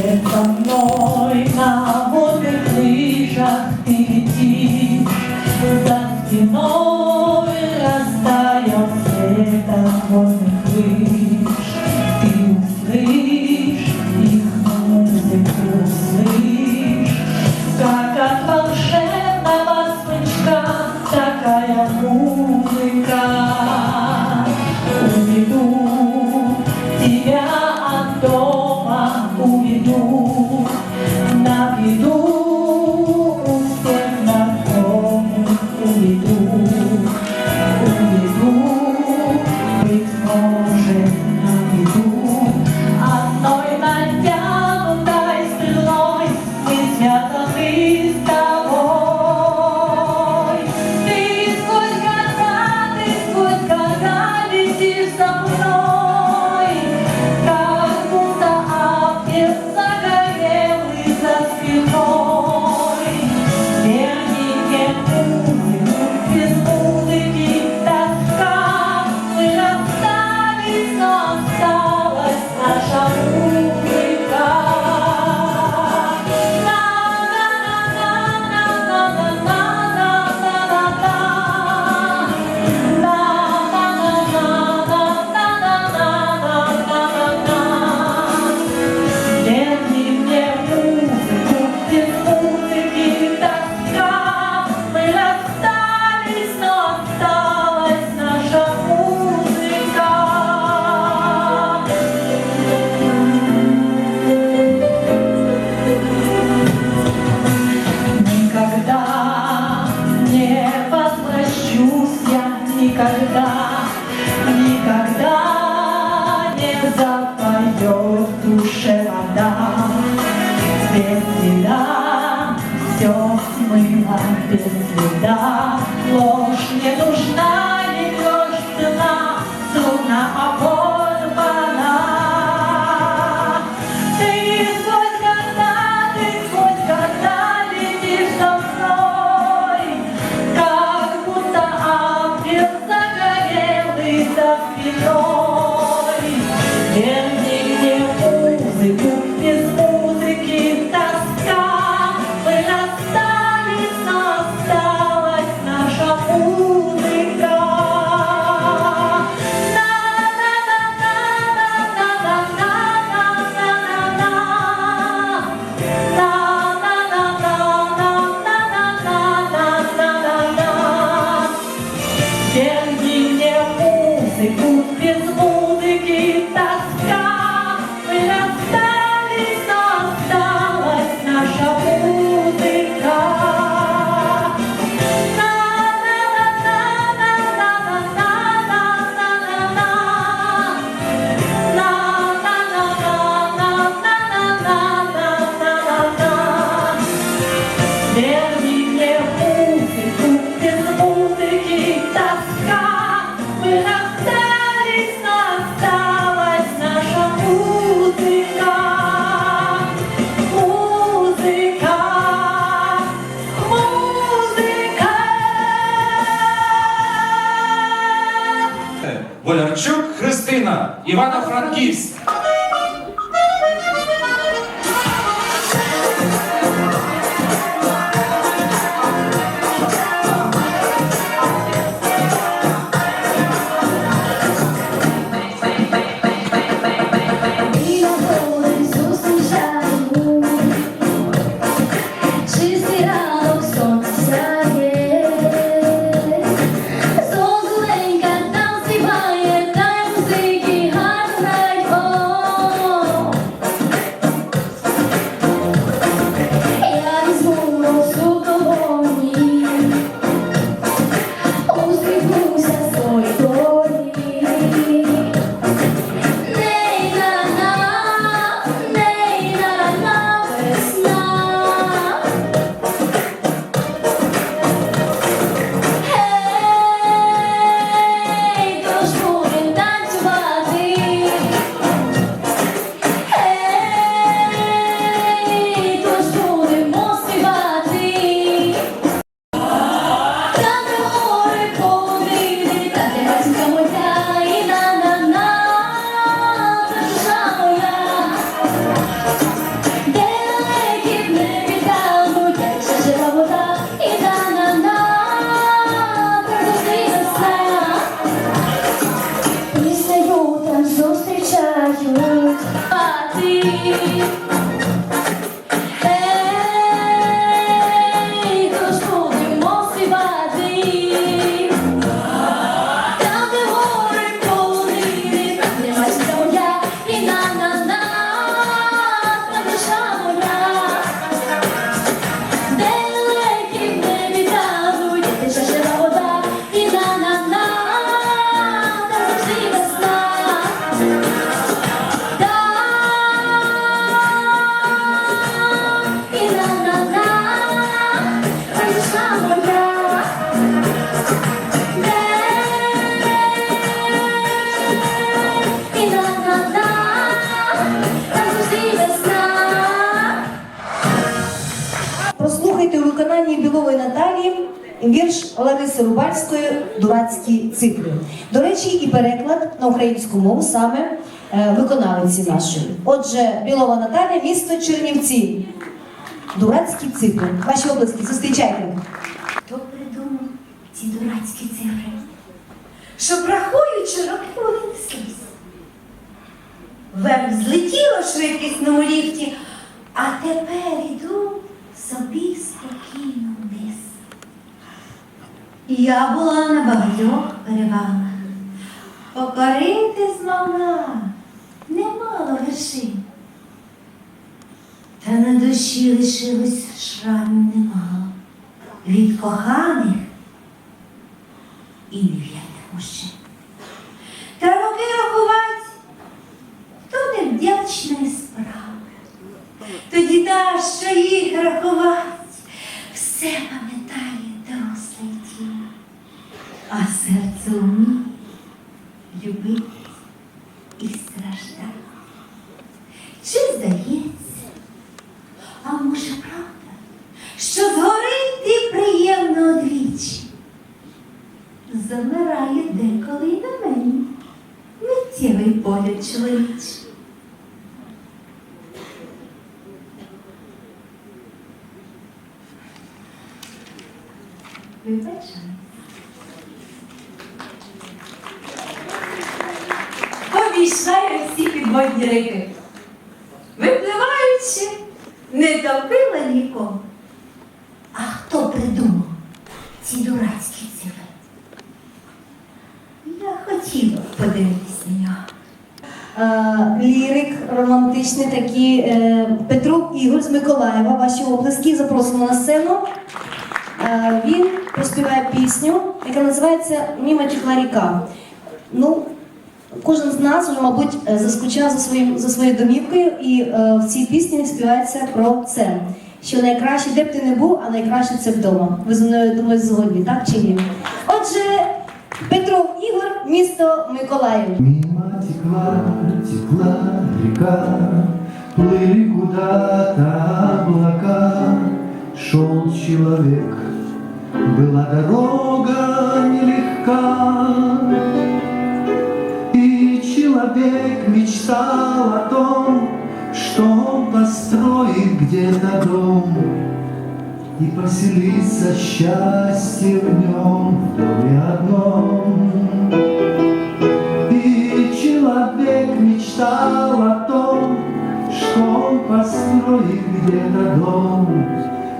ええ、こ。the I музыка. Волярчук Христина, Івано-Франківськ. Вірш Лариси Рубальської Дурацькі цифри. До речі, і переклад на українську мову саме е, виконавиці нашої. Отже, Білова Наталія, місто Чернівці. Дурацькі цифри. Ваші обласки, зустрічайте. Хто придумав ці дурацькі цифри? Щоб рахуючи роки вони неслись. Вверх злетіло швидкісному ліфті, а тепер іду собі Я була на багатьох перевалах. Покорити змогла немало вершин. Та на душі лишилось шрамів немало від коханих і невірних мужчин. Та роки рахувати то невдячної справи. Тоді та, що їх рахувати, все пам'ятає а серце вміє любити і страждати. Чи здається, а може правда, що згорить і приємно одвічі? Замирає деколи й на мені миттєвий погляд чоловічий. Підводні. Випливаючи, не топила нікого. А хто придумав ці дурацькі цифри? Я хотіла подивитись на нього. Лірик романтичний такий е, Петро Ігор з Миколаєва. Ваші обласки запросимо на сцену. Він проспіває пісню, яка називається Міма текла ріка. Ну, кожен з нас вже, мабуть, е, заскучав за своїм за своєю домівкою, і е, в цій пісні співається про це. Що найкраще, де б ти не був, а найкраще це вдома. Ви зі мною думаю, згодні, так чи ні? Отже, Петров Ігор, місто Миколаїв. Мимо текла, текла река, Плыли куда-то облака, Шел человек, была дорога мечтал о том, Что он построит где-то дом И поселится счастье в нем в доме одном. И человек мечтал о том, что он построит где-то дом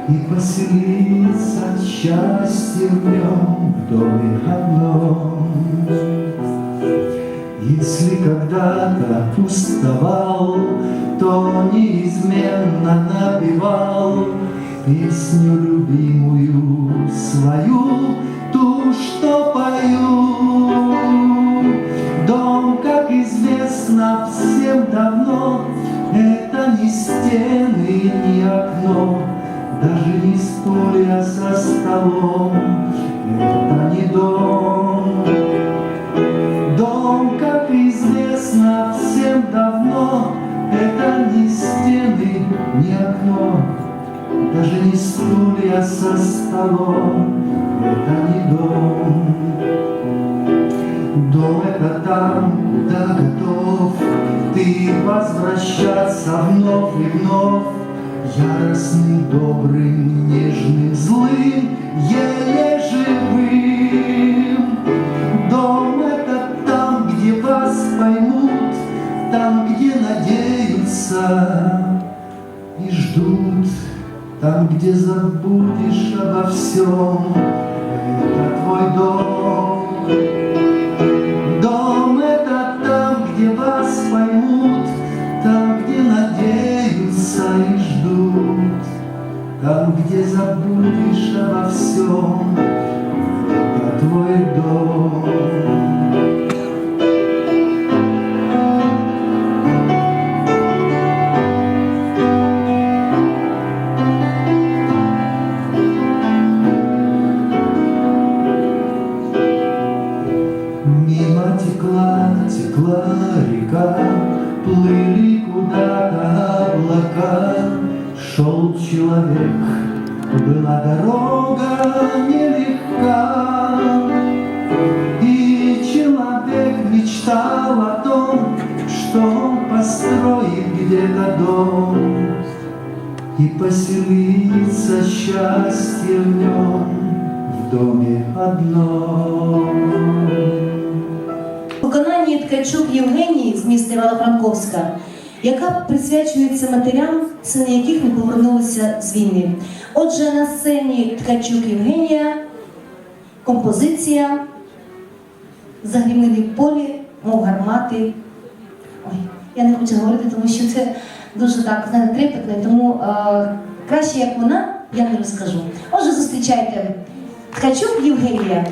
и поселится от счастья в нем в доме одном. Если когда-то уставал, то неизменно напевал песню любимую свою, ту, что пою. Дом, как известно всем давно, это не стены, не окно, даже не стулья со столом, не стулья со столом, это не дом. Дом это там, куда готов ты возвращаться вновь и вновь, Яростным, добрым, нежным, злым, еле живым. Дом это там, где вас поймут, там, где надеются и ждут там, где забудешь обо всем. Это твой дом. Дом это там, где вас поймут, там, где надеются и ждут, там, где забудешь обо всем. Это твой дом. Мимо текла, текла река, Плыли куда-то облака, Шел человек, была дорога нелегка. И человек мечтал о том, Что он построит где-то дом И поселится счастье в нем В доме одном. Ткачук Євгенії з міста Івано-Франковська, яка присвячується матерям, сини яких не повернулися з війни. Отже, на сцені Ткачук Євгенія, композиція Загрімили в полі, мов гармати. Ой, я не хочу говорити, тому що це дуже так знаєте, трепетно, тому е, краще як вона, я не розкажу. Отже, зустрічайте Ткачук Євгенія.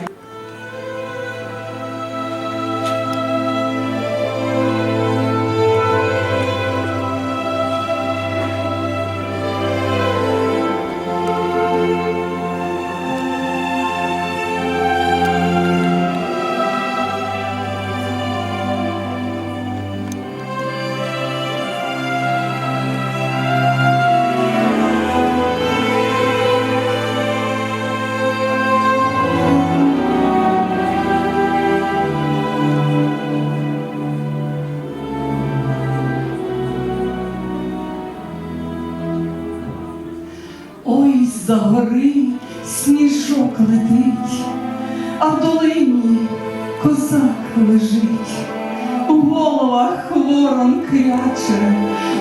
Ворон кряче,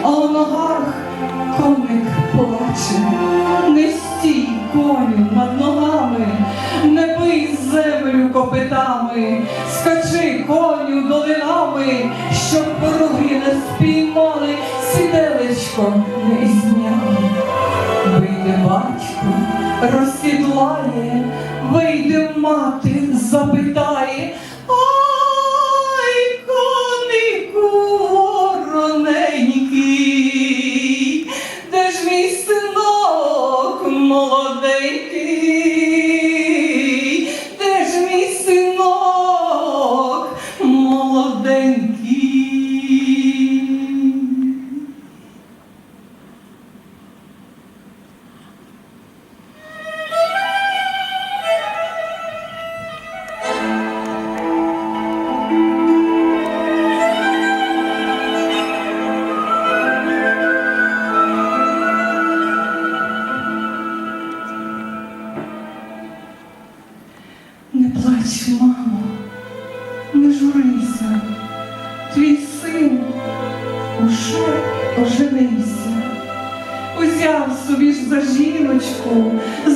а у ногах коник плаче. Не стій коню над ногами, не бий землю копитами, скачи коню долинами, щоб пороги не спіймали, сіделечко не зняли. Вийде батько, розсідлає, вийде мати, запитає.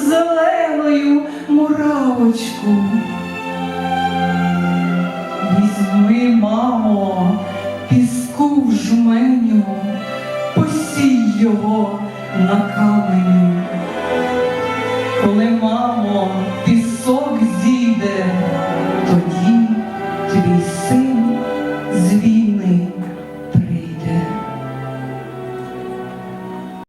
Зеленою муравочку. Візьми, мамо, піску в жменю, посій його на каменю.